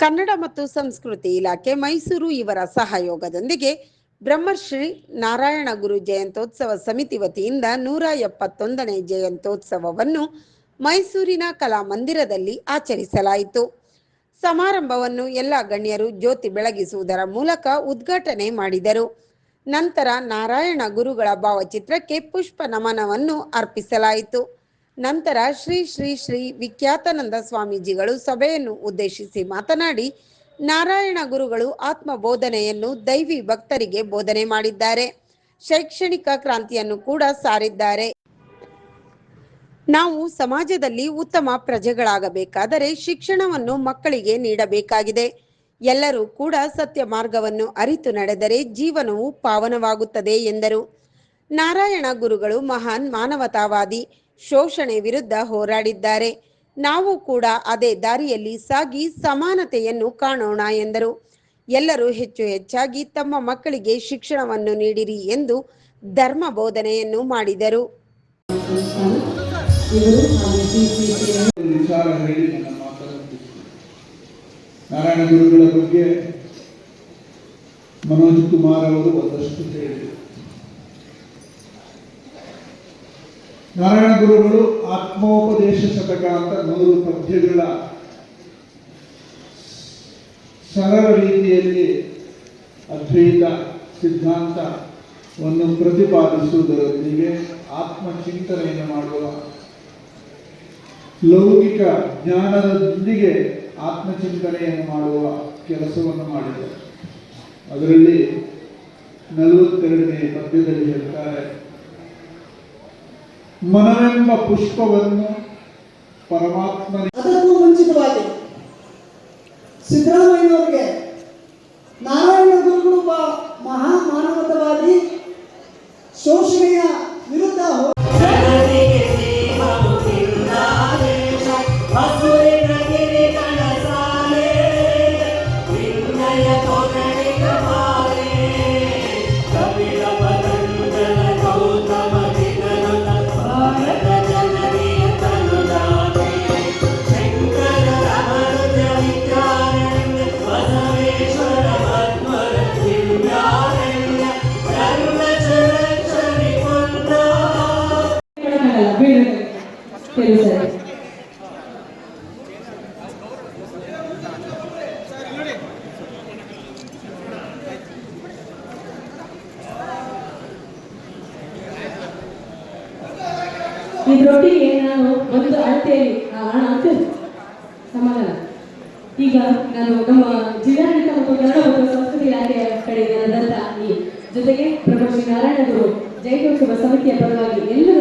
ಕನ್ನಡ ಮತ್ತು ಸಂಸ್ಕೃತಿ ಇಲಾಖೆ ಮೈಸೂರು ಇವರ ಸಹಯೋಗದೊಂದಿಗೆ ಬ್ರಹ್ಮಶ್ರೀ ನಾರಾಯಣ ಗುರು ಜಯಂತ್ಯೋತ್ಸವ ಸಮಿತಿ ವತಿಯಿಂದ ನೂರ ಎಪ್ಪತ್ತೊಂದನೇ ಜಯಂತ್ಯೋತ್ಸವವನ್ನು ಮೈಸೂರಿನ ಕಲಾಮಂದಿರದಲ್ಲಿ ಆಚರಿಸಲಾಯಿತು. ಸಮಾರಂಭವನ್ನು ಎಲ್ಲ ಗಣ್ಯರು ಜ್ಯೋತಿ ಬೆಳಗಿಸುವುದರ ಮೂಲಕ ಉದ್ಘಾಟನೆ ಮಾಡಿದರು. ನಂತರ ನಾರಾಯಣ ಗುರುಗಳ ಭಾವಚಿತ್ರಕ್ಕೆ ಪುಷ್ಪ ನಮನವನ್ನು ಅರ್ಪಿಸಲಾಯಿತು. ನಂತರ ಶ್ರೀ ಶ್ರೀ ಶ್ರೀ ವಿಖ್ಯಾತನಂದ ಸ್ವಾಮೀಜಿಗಳು ಸಭೆಯನ್ನು ಉದ್ದೇಶಿಸಿ ಮಾತನಾಡಿ, ನಾರಾಯಣ ಗುರುಗಳು ಆತ್ಮ ಬೋಧನೆಯನ್ನು ದೈವಿ ಭಕ್ತರಿಗೆ ಬೋಧನೆ ಮಾಡಿದ್ದಾರೆ. ಶೈಕ್ಷಣಿಕ ಕ್ರಾಂತಿಯನ್ನು ಕೂಡ ಸಾರಿದ್ದಾರೆ. ನಾವು ಸಮಾಜದಲ್ಲಿ ಉತ್ತಮ ಪ್ರಜೆಗಳಾಗಬೇಕಾದರೆ ಶಿಕ್ಷಣವನ್ನು ಮಕ್ಕಳಿಗೆ ನೀಡಬೇಕಾಗಿದೆ. ಎಲ್ಲರೂ ಕೂಡ ಸತ್ಯ ಮಾರ್ಗವನ್ನು ಅರಿತು ನಡೆದರೆ ಜೀವನವು ಪಾವನವಾಗುತ್ತದೆ ಎಂದರು. ನಾರಾಯಣ ಗುರುಗಳು ಮಹಾನ್ ಮಾನವತಾವಾದಿ ಶೋಷಣೆ ವಿರುದ್ಧ ಹೋರಾಡಿದ್ದಾರೆ. ನಾವು ಕೂಡ ಅದೇ ದಾರಿಯಲ್ಲಿ ಸಾಗಿ ಸಮಾನತೆಯನ್ನು ಕಾಣೋಣ ಎಂದರು. ಎಲ್ಲರೂ ಹೆಚ್ಚು ಹೆಚ್ಚಾಗಿ ತಮ್ಮ ಮಕ್ಕಳಿಗೆ ಶಿಕ್ಷಣವನ್ನು ನೀಡಿರಿ ಎಂದು ಧರ್ಮ ಬೋಧನೆಯನ್ನು ಮಾಡಿದರು. ನಾರಾಯಣ ಗುರುಗಳ ಬಗ್ಗೆ ಮನೋಜ್ ಕುಮಾರ್ ಅವರು ಒಂದಷ್ಟು ಹೇಳಿದರು. ನಾರಾಯಣ ಗುರುಗಳು ಆತ್ಮೋಪದೇಶ ಶತಕ ಅಂತ ನೂರು ಪದ್ಯಗಳ ಸರಳ ರೀತಿಯಲ್ಲಿ ಅದ್ವೈತ ಸಿದ್ಧಾಂತವನ್ನು ಪ್ರತಿಪಾದಿಸುವುದರೊಂದಿಗೆ ಆತ್ಮಚಿಂತನೆಯನ್ನು ಮಾಡುವ ಲೌಕಿಕ ಜ್ಞಾನದೊಂದಿಗೆ ಆತ್ಮಚಿಂತನೆಯನ್ನು ಮಾಡುವ ಕೆಲಸವನ್ನು ಮಾಡಿದರು. ಅದರಲ್ಲಿ ನಲವತ್ತೆರಡನೇ ಪದ್ಯದಲ್ಲಿ ಹೇಳ್ತಾರೆ ಮನವೆಂಬ ಪುಷ್ಪವನ್ನು ಪರಮಾತ್ಮನ ಅದಕ್ಕೂ ಮುಂಚಿತವಾಗಿ ಸಿದ್ದರಾಮಯ್ಯನವರಿಗೆ ಸರಿ ಇದ್ರೊಟ್ಟಿಗೆ ನಾನು ಒಂದು ಅಳತೆಯಲ್ಲಿ ಅಳತೆ ಸಮಾಧಾನ. ಈಗ ನಾನು ನಮ್ಮ ಜಿಲ್ಲಾಡಳಿತ ಮತ್ತು ಕನ್ನಡ ಮತ್ತು ಸಂಸ್ಕೃತಿ ಇಲಾಖೆಯ ಕಡೆಗೆ ನಡೆದಂತ ಈ ಜೊತೆಗೆ ಪ್ರಭು ಶ್ರೀ ನಾರಾಯಣ ಗುರು ಜಯಂತ್ಯೋತ್ಸವ ಸಮಿತಿಯ ಪರವಾಗಿ ಎಲ್ಲರೂ